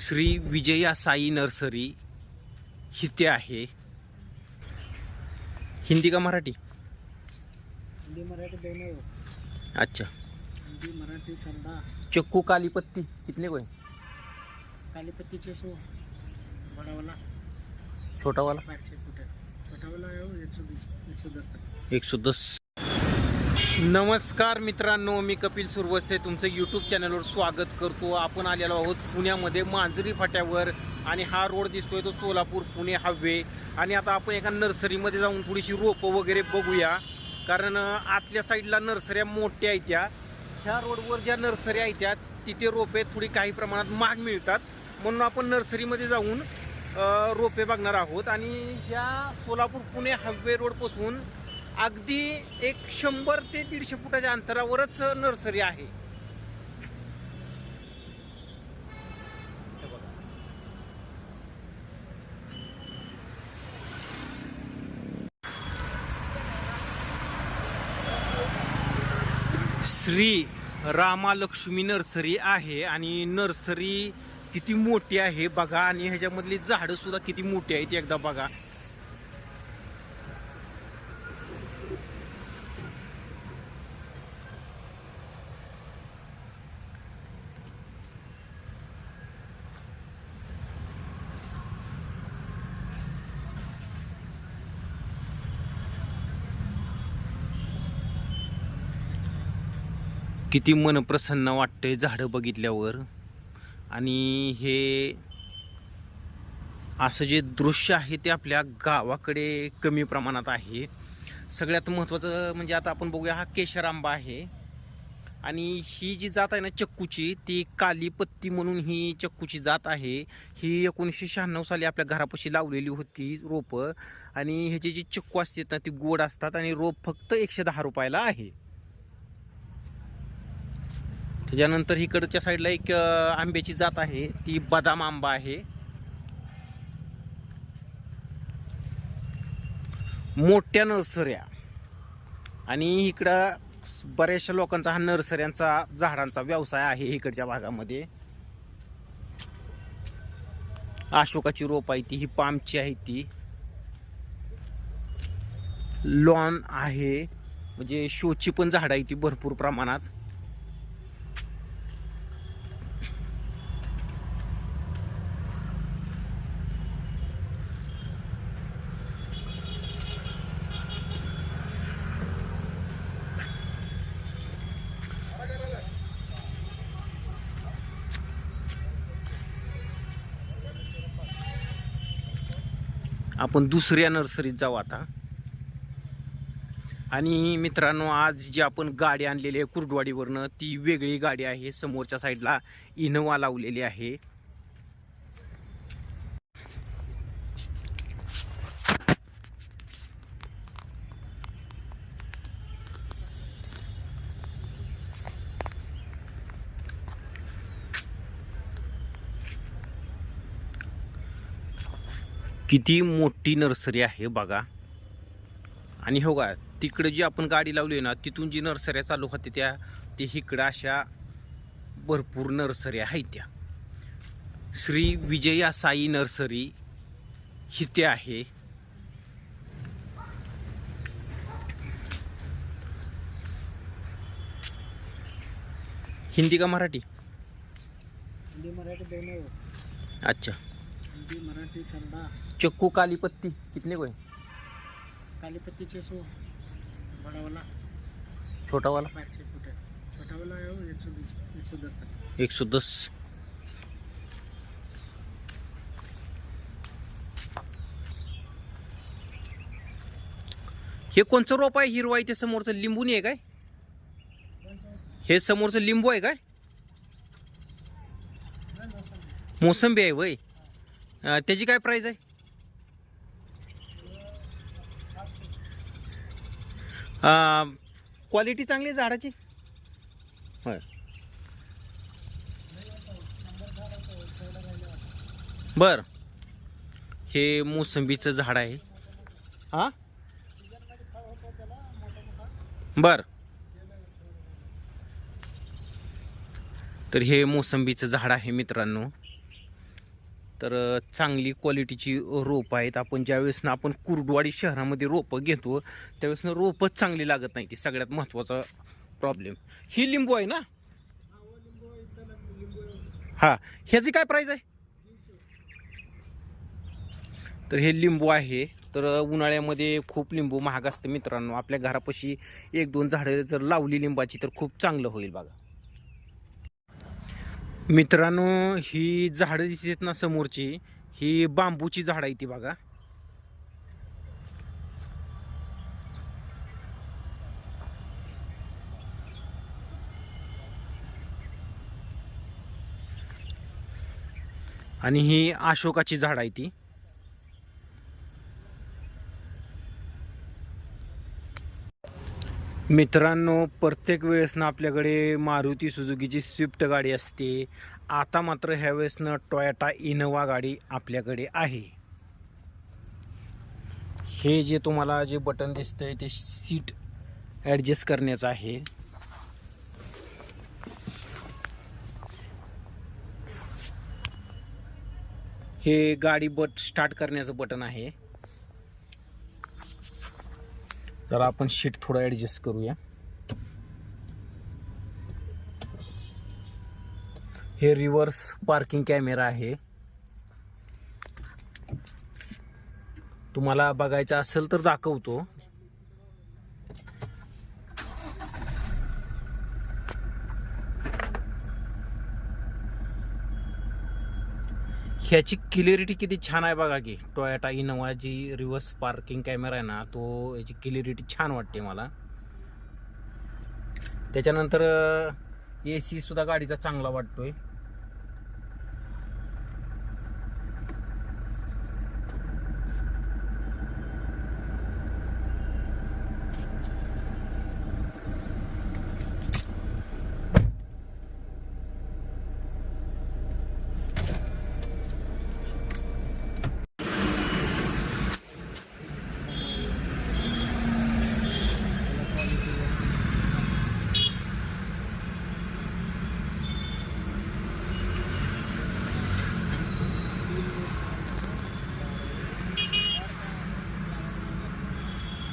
Shri Vijaya Sai nursery इथे आहे. हिंदी का मराठी? हिंदी मराठी दोनों अच्छा. हिंदी मराठी कन्नड़ा. चक्कू काली पत्ती कितने को है काली पत्ती छः सौ. बड़ा वाला छोटा वाला पाँच छः फुट. है छोटा वाला है वो एक सौ बीस एक सौ दस तक एकशे दस. नमस्कार मित्रांनो मी कपिल सुरवसे तुमचं यूट्यूब चॅनलवर स्वागत करतो. आपण आलेलो आहोत पुण्यामध्ये मांजरी फाट्यावर आणि हा रोड दिसतोय तो सोलापूर पुणे हायवे. आणि आता आपण एका नर्सरीमध्ये जाऊन थोडीशी रोपं वगैरे बघूया. कारण आतल्या साईडला नर्सऱ्या मोठ्या आहेत त्या. ह्या रोडवर ज्या नर्सऱ्या आहेत त्या तिथे रोपे थोडी काही प्रमाणात महाग मिळतात. म्हणून आपण नर्सरीमध्ये जाऊन रोपे बघणार आहोत. आणि ह्या सोलापूर पुणे हायवे रोडपासून अगदी एक शंभर ते दीडशे फुटाच्या अंतरावरच नर्सरी आहे. श्री रामालक्ष्मी नर्सरी आहे आणि नर्सरी किती मोठी आहे बघा आणि ह्याच्यामधली झाडं सुद्धा किती मोठी आहेत एकदा बघा. किती मन प्रसन्न वाटतंय झाडं बघितल्यावर. आणि हे असं जे दृश्य आहे ते आपल्या गावाकडे कमी प्रमाणात आहे. सगळ्यात महत्त्वाचं म्हणजे आता आपण बघूया हा केशर आंबा आहे. आणि ही जी जात आहे ना चक्कूची ती काली पत्ती म्हणून ही चक्कूची जात आहे. ही एकोणीसशे शहाण्णव साली आपल्या घरापाशी लावलेली होती रोपं. आणि ह्याची जी चक्कू असतात ना ती गोड असतात आणि रोप फक्त एकशे दहा रुपयाला आहे. त्याच्यानंतर इकडच्या साईडला एक आंब्याची जात आहे. ती बदाम आंबा आहे. मोठ्या नर्सऱ्या. आणि इकडं बऱ्याचशा लोकांचा हा नर्सऱ्यांचा झाडांचा व्यवसाय आहे इकडच्या भागामध्ये. अशोकाची रोप आहे ती ही पामची आहे ती. लॉन आहे. म्हणजे शोची पण झाडं आहे ती भरपूर प्रमाणात. आपण दुसऱ्या नर्सरीत जाऊ आता. आणि मित्रांनो आज जी आपण गाडी आणलेली आहे कुर्डवाडीवरनं ती वेगळी गाडी आहे. समोरच्या साईडला इनोवा लावलेली आहे. किती मोठी नर्सरी आहे बघा. आणि हो का तिकडे जी आपण गाडी लावली आहे ना तिथून जी नर्सऱ्या चालू होत्या त्या ते इकडं अशा भरपूर नर्सऱ्या आहेत त्या. श्री विजया साई नर्सरी इथे आहे. हिंदी का मराठी? हिंदी मराठी अच्छा. हिंदी मराठी कन्नड़ा चक्कू काली पत्ती कितने को है काली पत्ती छः सौ. बड़ा वाला छोटा वाला पाँच छः फुट. है छोटा वाला है वो एक सौ बीस एक सौ दस तक एक सौ दस. हे कोणचं रोप आहे? हिरवा आहे ते समोरचं लिंबूनी आहे काय? हे समोरचं लिंबू आहे काय? मोसंबी आहे वय. त्याची काय प्राईज आहे? क्वालिटी चांगली आहे झाडाची? होय. बर. हे मोसंबीचं झाड आहे. हा? बर. तर हे मोसंबीचं झाड आहे मित्रांनो. तर चांगली क्वालिटीची रोपं आहेत. आपण ज्यावेळेस ना आपण कुर्डवाडी शहरामध्ये रोपं घेतो त्यावेळेस ना रोपंच चांगली लागत नाही. ती सगळ्यात महत्त्वाचा प्रॉब्लेम ही लिंबू आहे ना? हां. ह्याची काय प्राईज आहे? तर हे लिंबू आहे. तर उन्हाळ्यामध्ये खूप लिंबू महाग असते मित्रांनो. आपल्या घरापाशी एक दोन झाडं जर लावली लिंबाची तर खूप चांगलं होईल बघा. मित्रांनो ही झाडं दिसत ना समोरची. ही बांबूची झाडं आहे ती बघा. आणि ही अशोकाची झाड आहे ती. मित्रांनो प्रत्येक वेळेस ना आपल्याकडे मारुती सुजुकीची स्विफ्ट गाडी असते. आता मात्र ह्यावेळेसनं ना टोयोटा इनोवा गाडी आपल्याकडे आहे. हे जे तुम्हाला जे बटन दिसतंय ते सीट ॲडजस्ट करण्याचं आहे. हे गाडी बट स्टार्ट करण्याचं बटन आहे. तर आपण शीट थोडं ॲडजस्ट करूया. हे रिव्हर्स पार्किंग कॅमेरा आहे. तुम्हाला बघायचं असेल तर दाखवतो. ह्याची क्लिअरिटी किती छान आहे बघा की. टोयोटा इनोवा जी रिव्हर्स पार्किंग कॅमेरा आहे ना तो याची क्लिअरिटी छान वाटते मला. त्याच्यानंतर ए सी सुद्धा गाडीचा चांगला वाटतोय.